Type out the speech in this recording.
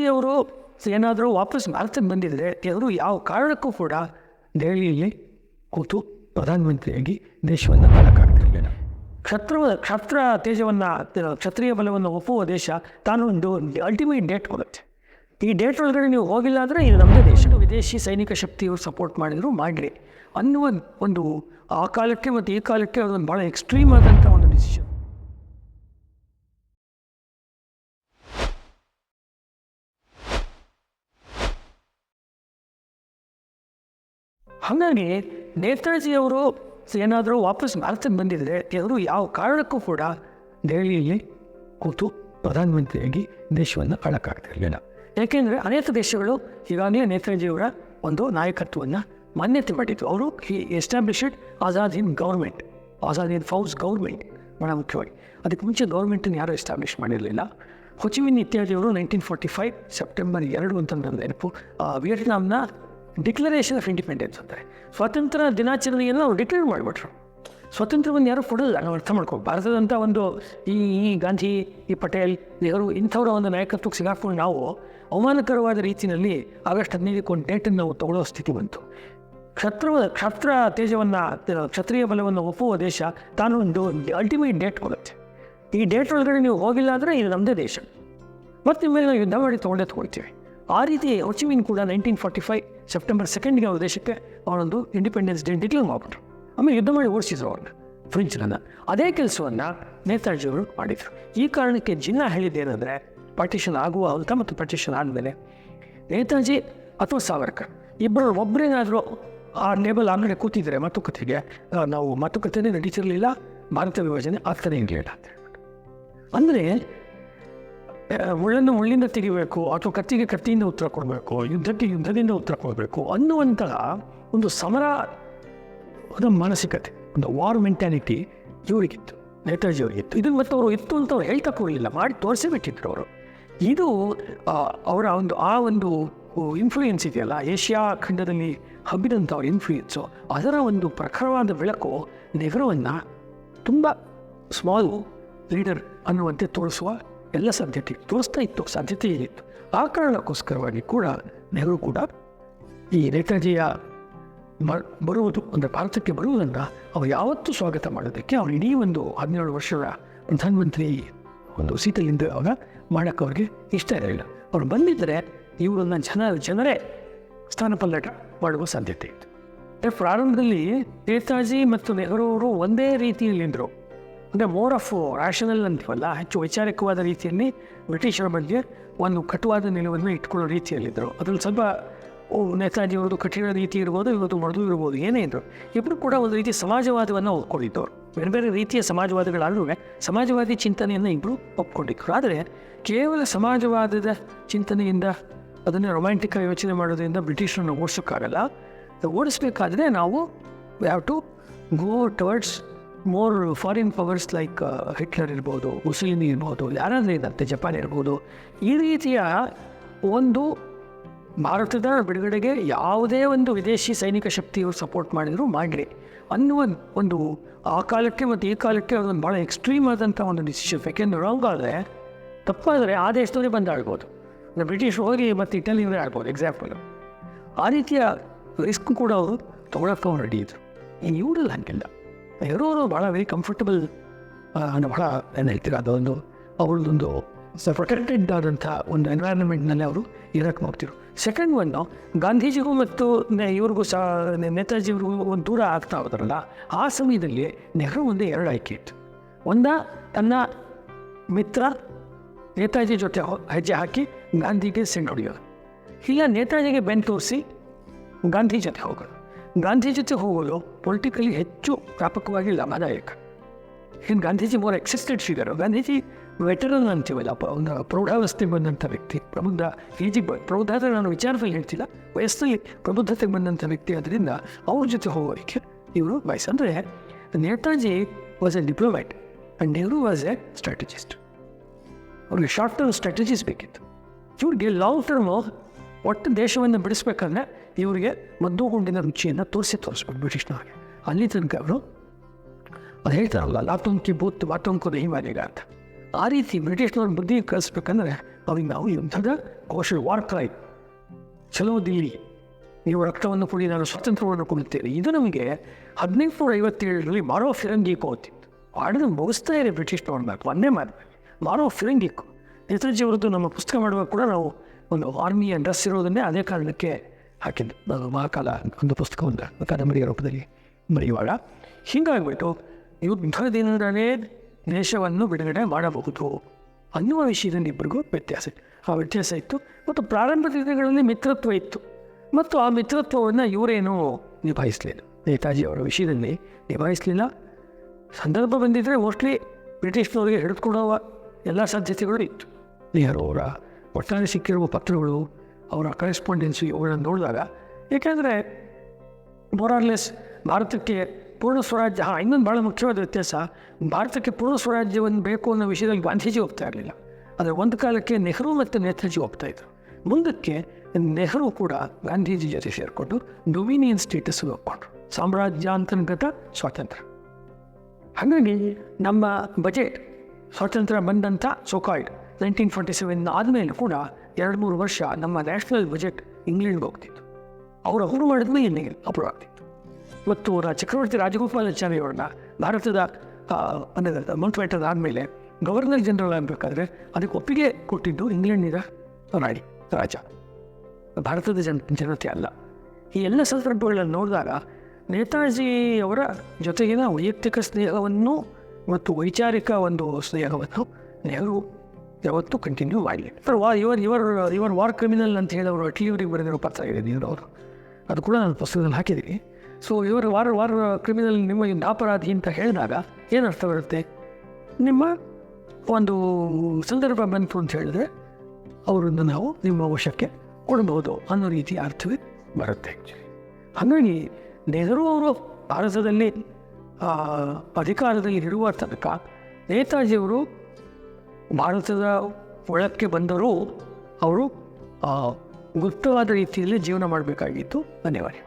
ನೇತಾಜಿಯವರು ಏನಾದರೂ ವಾಪಸ್ ಭಾರತಕ್ಕೆ ಬಂದಿದ್ದರೆ ಅವರು ಯಾವ ಕಾರಣಕ್ಕೂ ಕೂಡ ದೆಹಲಿಯಲ್ಲಿ ಕೂತು ಪ್ರಧಾನಮಂತ್ರಿಯಾಗಿ ದೇಶವನ್ನು ಕಾಣಕ್ಕಾಗ್ತಿರಲಿಲ್ಲ ಕ್ಷತ್ರ ಕ್ಷತ್ರ ತೇಜವನ್ನು ಕ್ಷತ್ರಿಯ ಬಲವನ್ನು ಒಪ್ಪುವ ದೇಶ ತಾನು ಒಂದು ಅಲ್ಟಿಮೇಟ್ ಡೇಟ್ ಕೊಡುತ್ತೆ. ಈ ಡೇಟ್ ಒಳಗಡೆ ನೀವು ಹೋಗಿಲ್ಲ ಅಂದರೆ ಇದು ನಮ್ಮದೇ ದೇಶ. ವಿದೇಶಿ ಸೈನಿಕ ಶಕ್ತಿಯವರು ಸಪೋರ್ಟ್ ಮಾಡಿದ್ರು ಮಾಡಿರಿ ಅನ್ನುವ ಒಂದು ಆ ಕಾಲಕ್ಕೆ ಮತ್ತು ಈ ಕಾಲಕ್ಕೆ ಅದೊಂದು ಭಾಳ ಎಕ್ಸ್ಟ್ರೀಮ್ ಆದಂಥ ಒಂದು ಡಿಸಿಷನ್ ಹಾಗಾಗಿ ನೇತಾಜಿಯವರು ಏನಾದರೂ ವಾಪಸ್ ಭಾರತಕ್ಕೆ ಬಂದಿದ್ದರೆ ಅವರು ಯಾವ ಕಾರಣಕ್ಕೂ ಕೂಡ ದೆಹಲಿಯಲ್ಲಿ ಕೂತು ಪ್ರಧಾನಮಂತ್ರಿಯಾಗಿ ದೇಶವನ್ನು ಆಳಕ್ಕಾಗ್ತಿರಲಿಲ್ಲ ಏಕೆಂದರೆ ಅನೇಕ ದೇಶಗಳು ಈಗಾಗಲೇ ನೇತಾಜಿಯವರ ಒಂದು ನಾಯಕತ್ವವನ್ನು ಮಾನ್ಯತೆ ಮಾಡಿತ್ತು ಅವರು he established Azad Hind government, Azad Hind Fauj government ಭಾಳ ಮುಖ್ಯವಾಗಿ. ಅದಕ್ಕೆ ಮುಂಚೆ ಗೌರ್ಮೆಂಟನ್ನು ಯಾರೂ ಎಸ್ಟಾಬ್ಲಿಷ್ ಮಾಡಿರಲಿಲ್ಲ. ಹೊಚಿಮಿನ್ ಇತ್ಯಾದಿಯವರು ನೈನ್ಟೀನ್ ಫೋರ್ಟಿ ಫೈವ್ ಸೆಪ್ಟೆಂಬರ್ ಎರಡು ಅಂತ ನನ್ನ ನೆನಪು. ವಿಯೆಟ್ನಾಂನ ಡಿಕ್ಲರೇಷನ್ ಆಫ್ ಇಂಡಿಪೆಂಡೆನ್ಸ್ ಅಂತಾರೆ. ಸ್ವಾತಂತ್ರ್ಯ ದಿನಾಚರಣೆಯನ್ನು ಅವ್ರು ಡಿಕ್ಲೇರ್ ಮಾಡಿಬಿಟ್ರು. ಸ್ವಾತಂತ್ರ್ಯವನ್ನು ಯಾರೂ ಕೊಡಲ್ಲ ನಾವು ಅರ್ಥ ಮಾಡ್ಕೋ ಭಾರತದಂಥ ಒಂದು ಈ ಈ ಗಾಂಧಿ, ಈ ಪಟೇಲ್ ನೆಹರು ಇಂಥವರ ಒಂದು ನಾಯಕತ್ವಕ್ಕೆ ಸಿಗಾಕೊಂಡು ನಾವು ಅವಮಾನಕರವಾದ ರೀತಿಯಲ್ಲಿ ಆಗಸ್ಟ್ ಹದಿನೈದಕ್ಕೆ ಒಂದು ಡೇಟನ್ನು ನಾವು ತಗೊಳ್ಳೋ ಸ್ಥಿತಿ ಬಂತು. ಕ್ಷತ್ರ ಕ್ಷತ್ರ ತೇಜವನ್ನು, ಕ್ಷತ್ರಿಯ ಬಲವನ್ನು ಒಪ್ಪುವ ದೇಶ ತಾನು ಒಂದು ಅಲ್ಟಿಮೇಟ್ ಡೇಟ್ ಕೊಡುತ್ತೆ. ಈ ಡೇಟ್ ಒಳಗಡೆ ನೀವು ಹೋಗಿಲ್ಲ ಅಂದರೆ ಇದು ನಮ್ಮದೇ ದೇಶ. ಮತ್ತು ಮೇಲೆ ನಾವು ಯುದ್ಧ ಮಾಡಿ ತೊಗೊಂಡೇ ತೊಗೊಳ್ತೀವಿ. ಆ ರೀತಿ ಹೊಚಿಮಿನ್ ಕೂಡ ನೈನ್ಟೀನ್ ಫಾರ್ಟಿ ಫೈವ್ ಸೆಪ್ಟೆಂಬರ್ ಸೆಕೆಂಡ್ಗೆ ಅವ್ರ ದೇಶಕ್ಕೆ ಅವರೊಂದು ಇಂಡಿಪೆಂಡೆನ್ಸ್ ಡೇ ಡಿಕ್ಲೇರ್ ಮಾಡಿಬಿಟ್ರು ಆಮೇಲೆ ಯುದ್ಧ ಮಾಡಿ ಓಡಿಸಿದ್ರು ಅವ್ರನ್ನ ಫ್ರೆಂಚ್ರನ್ನ ಅದೇ ಕೆಲಸವನ್ನು ನೇತಾಜಿಯವರು ಮಾಡಿದರು. ಈ ಕಾರಣಕ್ಕೆ ಜಿನ್ನಾ ಹೇಳಿದ್ದೇನೆಂದರೆ ಪಾರ್ಟಿಷನ್ ಆಗುವ ಅಂತ ಮತ್ತು ಪಾರ್ಟಿಷನ್ ಆದಮೇಲೆ ನೇತಾಜಿ ಅಥವಾ ಸಾವರ್ಕರ್ ಇಬ್ಬರು ಒಬ್ಬರೇನಾದರೂ ಆ ಲೇಬಲ್ ಆಮೇಲೆ ಕೂತಿದ್ರೆ ಮಾತುಕತೆಗೆ ನಾವು ಮಾತುಕತೆನೇ ನಡೀತಿರಲಿಲ್ಲ, ಭಾರತ ವಿಭಜನೆ ಆಗ್ತಾನೆ ಇರಲಿಲ್ಲ ಅಂತ ಹೇಳ್ಬಿಟ್ಟು ಅಂದರೆ ಮುಳ್ಳನ್ನು ಮುಳ್ಳಿಂದ ತೆಗಿಬೇಕು. ಅಥವಾ ಕತ್ತಿಗೆ ಕತ್ತಿಯಿಂದ ಉತ್ತರ ಕೊಡಬೇಕು. ಯುದ್ಧಕ್ಕೆ ಯುದ್ಧದಿಂದ ಉತ್ತರ ಕೊಡಬೇಕು ಅನ್ನುವಂತಹ ಒಂದು ಸಮರ ಮಾನಸಿಕತೆ, ಒಂದು ವಾರ್ ಮೆಂಟ್ಯಾಲಿಟಿ ಇವರಿಗಿತ್ತು, ನೇತಾಜಿ ಅವರಿಗಿತ್ತು. ಇದನ್ನು ಮತ್ತು ಅವರು ಇತ್ತು ಅಂತ ಅವ್ರು ಹೇಳ್ತಾ ಕೊಡಲಿಲ್ಲ ಮಾಡಿ ತೋರಿಸೇ ಬಿಟ್ಟಿದ್ರು ಅವರು. ಇದು ಅವರ ಒಂದು ಆ ಒಂದು ಇನ್ಫ್ಲೂಯೆನ್ಸ್ ಇದೆಯಲ್ಲ? ಏಷ್ಯಾ ಖಂಡದಲ್ಲಿ ಹಬ್ಬಿದಂಥ ಅವ್ರ ಇನ್ಫ್ಲೂಯೆನ್ಸು ಅದರ ಒಂದು ಪ್ರಖರವಾದ ಬೆಳಕು ನೆಹರುವನ್ನು ತುಂಬ ಸ್ಮಾಲ್ ಲೀಡರ್ ಅನ್ನುವಂತೆ ತೋರಿಸುವ ಎಲ್ಲ ಸಾಧ್ಯತೆ, ತೋರಿಸ್ತಾ ಇತ್ತು, ಸಾಧ್ಯತೆ ಏನಿತ್ತು ಆ ಕಾರಣಕ್ಕೋಸ್ಕರವಾಗಿ ಕೂಡ ನೆಹರು ಕೂಡ ಈ ನೇತಾಜಿಯ ಮ- ಬರುವುದು, ಅಂದರೆ ಭಾರತಕ್ಕೆ ಬರುವುದನ್ನು ಅವರು ಯಾವತ್ತೂ ಸ್ವಾಗತ ಮಾಡೋದಕ್ಕೆ ಅವರು ಇಡೀ ಒಂದು ಹದಿನೇಳು ವರ್ಷದ ಪ್ರಧಾನಮಂತ್ರಿ ಒಂದು ಸೀಟಲ್ಲಿಂದ ಅವಾಗ ಮಾಡೋಕ್ಕೆ ಅವ್ರಿಗೆ ಇಷ್ಟ ಇರಲಿಲ್ಲ. ಅವ್ರು ಬಂದಿದ್ದರೆ ಇವರನ್ನು ಜನ, ಜನರೇ ಸ್ಥಾನಪಲ್ಲಟ ಮಾಡುವ ಸಾಧ್ಯತೆ ಇತ್ತು. ಪ್ರಾರಂಭದಲ್ಲಿ ನೇತಾಜಿ ಮತ್ತು ನೆಹರು ಅವರು ಒಂದೇ ರೀತಿಯಲ್ಲಿದ್ದರು ಅಂದರೆ ಮೋರ್ ಆಫ್ ರ್ಯಾಷನಲ್ ಅಂತೀವಲ್ಲ? ಹೆಚ್ಚು ವೈಚಾರಿಕವಾದ ರೀತಿಯಲ್ಲಿ ಬ್ರಿಟಿಷರ ಬಗ್ಗೆ ಒಂದು ಕಟುವಾದ ನಿಲುವನ್ನು ಇಟ್ಕೊಳ್ಳೋ ರೀತಿಯಲ್ಲಿದ್ದರು. ಅದ್ರಲ್ಲಿ ಸ್ವಲ್ಪ, ಓ ನೇತಾಜಿ ಅವ್ರದ್ದು ಕಠಿಣ ರೀತಿ ಇರ್ಬೋದು, ಇವತ್ತು ಮೃದು ಇರ್ಬೋದು, ಏನೇ ಇದ್ರು. ಇಬ್ಬರು ಕೂಡ ಒಂದು ರೀತಿ ಸಮಾಜವಾದವನ್ನು ಒಪ್ಕೊಂಡಿದ್ದವರು. ಬೇರೆ ಬೇರೆ ರೀತಿಯ ಸಮಾಜವಾದಗಳಾದರೂ ಸಮಾಜವಾದಿ ಚಿಂತನೆಯನ್ನು ಇಬ್ಬರು ಒಪ್ಕೊಂಡಿದ್ರು. ಆದರೆ ಕೇವಲ ಸಮಾಜವಾದದ ಚಿಂತನೆಯಿಂದ ಅದನ್ನು ರೊಮ್ಯಾಂಟಿಕ್ ಯೋಚನೆ ಮಾಡೋದ್ರಿಂದ ಬ್ರಿಟಿಷರನ್ನು ಓಡಿಸೋಕ್ಕಾಗಲ್ಲ. ಓಡಿಸ್ಬೇಕಾದ್ರೆ ನಾವು have to go towards more foreign powers like Hitler ಇರ್ಬೋದು ಮುಸ್ಲಿಮಿ ಇರ್ಬೋದು, ಯಾರಾದರೂ ಇದ್ದಂತೆ ಜಪಾನ್ ಇರ್ಬೋದು, ಈ ರೀತಿಯ ಒಂದು ಭಾರತದ ಬಿಡುಗಡೆಗೆ ಯಾವುದೇ ಒಂದು ವಿದೇಶಿ ಸೈನಿಕ ಶಕ್ತಿಯವರು ಸಪೋರ್ಟ್ ಮಾಡಿದರೂ ಮಾಡಿರಿ ಅನ್ನುವ ಒಂದು ಆ ಕಾಲಕ್ಕೆ ಮತ್ತು ಈ ಕಾಲಕ್ಕೆ ಅದೊಂದು ಭಾಳ ಎಕ್ಸ್ಟ್ರೀಮ್ ಆದಂಥ ಒಂದು ಡಿಸಿಷನ್ ಯಾಕೆಂದ್ರೆ ರಾಂಗ್ ಆದರೆ, ತಪ್ಪಾದರೆ ಆ ದೇಶದವರೇ ಬಂದು ಆಡ್ಬೋದು ಬ್ರಿಟಿಷ್ ಹೋಗಿ ಮತ್ತು ಇಟಲಿಯವರೇ ಆಡ್ಬೋದು ಎಕ್ಸಾಂಪಲ್ ಆ ರೀತಿಯ ರಿಸ್ಕ್ ಕೂಡ ಅವರು ತೊಗೊಳಕ್ಕೆ ರೆಡಿ ಇದ್ರು. ಇವರಲ್ಲಿ ಹಾಗಿಲ್ಲ. ಇರೋರು ಭಾಳ ವೆರಿ ಕಂಫರ್ಟಬಲ್ ಭಾಳ ಏನು ಹೇಳ್ತೀರ ಅದೊಂದು, ಅವ್ರದ್ದೊಂದು ಸ ಪ್ರೊಟೆಕ್ಟೆಡ್ ಆದಂಥ ಒಂದು ಎನ್ವೈರನ್ಮೆಂಟ್ನಲ್ಲಿ ಅವರು ಇರಕ್ಕೆ ನೋಡ್ತಿರು ಸೆಕೆಂಡ್ ಒನ್ ಗಾಂಧೀಜಿಗೂ ಮತ್ತು ಇವ್ರಿಗೂ ಸಹ ನೇತಾಜಿಯವ್ರಿಗೂ ಒಂದು ದೂರ ಆಗ್ತಾ ಹೋದ್ರಲ್ಲ, ಆ ಸಮಯದಲ್ಲಿ ನೆಹರು ಒಂದೇ ಎರಡು ಆಯ್ಕೆ ಇತ್ತು. ಒಂದ, ತನ್ನ ಮಿತ್ರ ನೇತಾಜಿ ಜೊತೆ ಹೆಜ್ಜೆ ಹಾಕಿ ಗಾಂಧಿಗೆ ಸೆಂಡ್ ಹೊಡೆಯೋದು. ಇಲ್ಲ, ನೇತಾಜಿಗೆ ಬೆನ್ ತೋರಿಸಿ ಗಾಂಧಿ ಜೊತೆ ಹೋಗೋದು. ಗಾಂಧಿ ಜೊತೆ ಹೋಗೋದು ಪೊಲಿಟಿಕಲಿ ಹೆಚ್ಚು ವ್ಯಾಪಕವಾಗಿ ಲಾಭದಾಯಕ. ಇನ್ನು Gandhiji more existed figure Gandhiji veteran ಅಂತೀವಲ್ಲ ಒಂದು ಪ್ರೌಢಾವಸ್ಥೆಗೆ ಬಂದಂಥ ವ್ಯಕ್ತಿ, ಪ್ರಬುದ್ಧ, ಈಜಿ ಬ ಪ್ರಬುದ್ಧ ನಾನು ವಿಚಾರದಲ್ಲಿ ಹೇಳ್ತಿಲ್ಲ, ವಯಸ್ಸಲ್ಲಿ ಪ್ರಬುದ್ಧತೆಗೆ ಬಂದಂಥ ವ್ಯಕ್ತಿ ಆದ್ದರಿಂದ ಅವ್ರ ಜೊತೆ ಹೋಗೋದಕ್ಕೆ ಇವರು ಬಯಸ್ ಅಂದರೆ Netaji was a diplomat and Nehru was a strategist ಅವ್ರಿಗೆ ಶಾರ್ಟ್ ಟರ್ಮ್ ಸ್ಟ್ರಾಟಜೀಸ್ ಬೇಕಿತ್ತು. ಇವ್ರಿಗೆ ಲಾಂಗ್ ಟರ್ಮು ಒಟ್ಟು ದೇಶವನ್ನು ಬಿಡಿಸ್ಬೇಕಂದ್ರೆ ಇವರಿಗೆ ಮದ್ದು ಗುಂಡಿನ ರುಚಿಯನ್ನು ತೋರಿಸಿ ತೋರಿಸ್ಬೇಕು ಬ್ರಿಟಿಷ್ನವ್ರಿಗೆ. ಅಲ್ಲಿ ತನಕ ಅವರು ಅದು ಹೇಳ್ತಾರಲ್ಲ ಲಾತುಂಕಿ ಬೂತ್ ವಾತುಂಕು ಹಿಮಾಲಯ ಅಂತ. ಆ ರೀತಿ ಬ್ರಿಟಿಷ್ನವ್ರ ಬುದ್ಧಿ ಕಳಿಸ್ಬೇಕಂದ್ರೆ ಅವ್ರಿಗೆ ನಾವು ಯುದ್ಧದ ಕೌಶಲ್ ವಾರ್ ಚಲೋ ದಿಲ್ಲಿ, ನೀವು ರಕ್ತವನ್ನು ಕುಡಿ, ನಾನು ಸ್ವಾತಂತ್ರ್ಯವನ್ನು ಕೊಡುತ್ತೇನೆ. ಇದು ನಮಗೆ ಹದಿನೆಂಟು ನೂರ ಐವತ್ತೇಳರಲ್ಲಿ ಮಾರೋ ಫಿರಂಗಿ ಕೋತಿತ್ತು ಆಡನ್ನು ಮುಗಿಸ್ತಾ ಇರಿ ಬ್ರಿಟಿಷ್ನವ್ರ ಮೇಲೆ ಒಂದೇ ಮಾತು. ಮಾರೋ ಫಿರಂಗಿಕ್ಕು ನೇತಾಜಿಯವರದ್ದು ನಮ್ಮ ಪುಸ್ತಕ ಮಾಡುವಾಗ ಕೂಡ ನಾವು ಒಂದು ಆರ್ಮಿಯ ಡ್ರೆಸ್ ಇರೋದನ್ನೇ ಅದೇ ಕಾರಣಕ್ಕೆ ಹಾಕಿದ್ದು ನಾನು ಮಹಾಕಾಲ ಒಂದು ಪುಸ್ತಕವನ್ನು ಕಾದಂಬರಿಯ ರೂಪದಲ್ಲಿ ಬರೆಯುವಾಗ ಹೀಗಾಗ್ಬಿಟ್ಟು ಯುದ್ಧದಿಂದಲೇ ದೇಶವನ್ನು ಬಿಡುಗಡೆ ಮಾಡಬಹುದು ಅನ್ನುವ ವಿಷಯದಲ್ಲಿ ಇಬ್ಬರಿಗೂ ವ್ಯತ್ಯಾಸ ಆ ವ್ಯತ್ಯಾಸ ಇತ್ತು ಮತ್ತು ಪ್ರಾರಂಭದ ದಿನಗಳಲ್ಲಿ ಮಿತ್ರತ್ವ ಇತ್ತು. ಮತ್ತು ಆ ಮಿತ್ರತ್ವವನ್ನು ಇವರೇನು ನಿಭಾಯಿಸಲಿಲ್ಲ. ನೇತಾಜಿ ಅವರ ವಿಷಯದಲ್ಲಿ ನಿಭಾಯಿಸಲಿಲ್ಲ. ಸಂದರ್ಭ ಬಂದಿದ್ದರೆ ಮೋಸ್ಟ್ಲಿ ಬ್ರಿಟಿಷ್ನವರಿಗೆ ಹಿಡಿದುಕೊಡುವ ಎಲ್ಲ ಸಾಧ್ಯತೆಗಳು ಇತ್ತು. ನೆಹರು ಅವರ ಒಟ್ಟಾರೆ ಸಿಕ್ಕಿರುವ ಪತ್ರಗಳು ಅವರ ಕರೆಸ್ಪಾಂಡೆನ್ಸಿ ಇವುಗಳನ್ನು ನೋಡಿದಾಗ, ಏಕೆಂದರೆ ಮೊರಾರ್ಲೆಸ್ ಭಾರತಕ್ಕೆ ಪೂರ್ಣ ಸ್ವರಾಜ್ಯ, ಹಾಂ, ಇನ್ನೊಂದು ಭಾಳ ಮುಖ್ಯವಾದ ವ್ಯತ್ಯಾಸ, ಭಾರತಕ್ಕೆ ಪೂರ್ಣ ಸ್ವರಾಜ್ಯವನ್ನು ಬೇಕು ಅನ್ನೋ ವಿಷಯದಲ್ಲಿ ಗಾಂಧೀಜಿ ಹೋಗ್ತಾ ಇರಲಿಲ್ಲ. ಆದರೆ ಒಂದು ಕಾಲಕ್ಕೆ ನೆಹರು ಮತ್ತು ನೇತಾಜಿ ಹೋಗ್ತಾ ಇದ್ರು. ಮುಂದಕ್ಕೆ ನೆಹರು ಕೂಡ ಗಾಂಧೀಜಿ ಜೊತೆ ಸೇರಿಕೊಂಡು ಡೊಮಿನಿಯನ್ ಸ್ಟೇಟಸ್ ಸಾಮ್ರಾಜ್ಯ ಸಾಮ್ರಾಜ್ಯಾಂತರ್ಗತ ಸ್ವಾತಂತ್ರ್ಯ. ಹಾಗಾಗಿ ನಮ್ಮ ಬಜೆಟ್ ಸ್ವಾತಂತ್ರ್ಯ ಬಂದಂಥ ಸೋಕಾಲ್ಡ್ ನೈನ್ಟೀನ್ ಫಾರ್ಟಿ ಸೆವೆನ್ ಆದಮೇಲೆ ಕೂಡ ಎರಡು ಮೂರು ವರ್ಷ ನಮ್ಮ ನ್ಯಾಷನಲ್ ಬಜೆಟ್ ಇಂಗ್ಲೆಂಡ್ಗೆ ಹೋಗ್ತಿತ್ತು. ಅವರು ಅವರು ಮಾಡಿದ್ಮೇಲೆ ಎಣ್ಣೆಗೆ ಅಪ್ರೂವ್ ಆಗ್ತಿತ್ತು. ಇವತ್ತು ರಾ ಚಕ್ರವರ್ತಿ ರಾಜಗೋಪಾಲಾಚಾರ್ಯ ಅವ್ರನ್ನ ಭಾರತದ ಮಂತ್ವೇಟದ ಆದಮೇಲೆ ಗವರ್ನರ್ ಜನರಲ್ ಆಗಬೇಕಾದ್ರೆ ಅದಕ್ಕೆ ಒಪ್ಪಿಗೆ ಕೊಟ್ಟಿದ್ದು ಇಂಗ್ಲೆಂಡಿನ ರಾಣಿ, ರಾಜ. ಭಾರತದ ಜನ, ಜನತೆ ಅಲ್ಲ. ಈ ಎಲ್ಲ ಸಂದರ್ಭಗಳನ್ನು ನೋಡಿದಾಗ ನೇತಾಜಿ ಅವರ ಜೊತೆಗಿನ ವೈಯಕ್ತಿಕ ಸ್ನೇಹವನ್ನು ಮತ್ತು ವೈಚಾರಿಕ ಒಂದು ಸ್ನೇಹವನ್ನು ನೆಹರು ಯಾವತ್ತೂ ಕಂಟಿನ್ಯೂ ಆಗಲಿ ಸರ್ ವಾ ಇವರ್ ಇವರ್ ಇವರ್ ವಾರ್ ಕ್ರಿಮಿನಲ್ ಅಂತ ಹೇಳಿ ಅವರು ಅಟ್ಲಿಯವರಿಗೆ ಬರೆದಿರೋ ಪತ್ರ ಇದೆ ನೀರು ಅವರು. ಅದು ಕೂಡ ನಾನು ಪುಸ್ತಕದಲ್ಲಿ ಹಾಕಿದ್ದೀನಿ. ಸೊ ಇವರು ವಾರ ವಾರ ಕ್ರಿಮಿನಲ್ ನಿಮ್ಮ ಒಂದು ಅಪರಾಧಿ ಅಂತ ಹೇಳಿದಾಗ ಏನು ಅರ್ಥ ಬರುತ್ತೆ? ನಿಮ್ಮ ಒಂದು ಸಂದರ್ಭ ಬಂತು ಅಂತ ಹೇಳಿದ್ರೆ ಅವರನ್ನು ನಾವು ನಿಮ್ಮ ವಶಕ್ಕೆ ಕೊಡಬಹುದು ಅನ್ನೋ ರೀತಿ ಅರ್ಥವೇ ಬರುತ್ತೆ ಆ್ಯಕ್ಚುಲಿ ಹಾಗಾಗಿ ನೆಹರು ಅವರು ಭಾರತದಲ್ಲಿ ಅಧಿಕಾರದಲ್ಲಿ ಇರುವ ತನಕ ನೇತಾಜಿಯವರು ಭಾರತದ ಒಳಕ್ಕೆ ಬಂದರೂ ಅವರು ಗುಪ್ತವಾದ ರೀತಿಯಲ್ಲಿ ಜೀವನ ಮಾಡಬೇಕಾಗಿತ್ತು. ಅನಿವಾರ್ಯ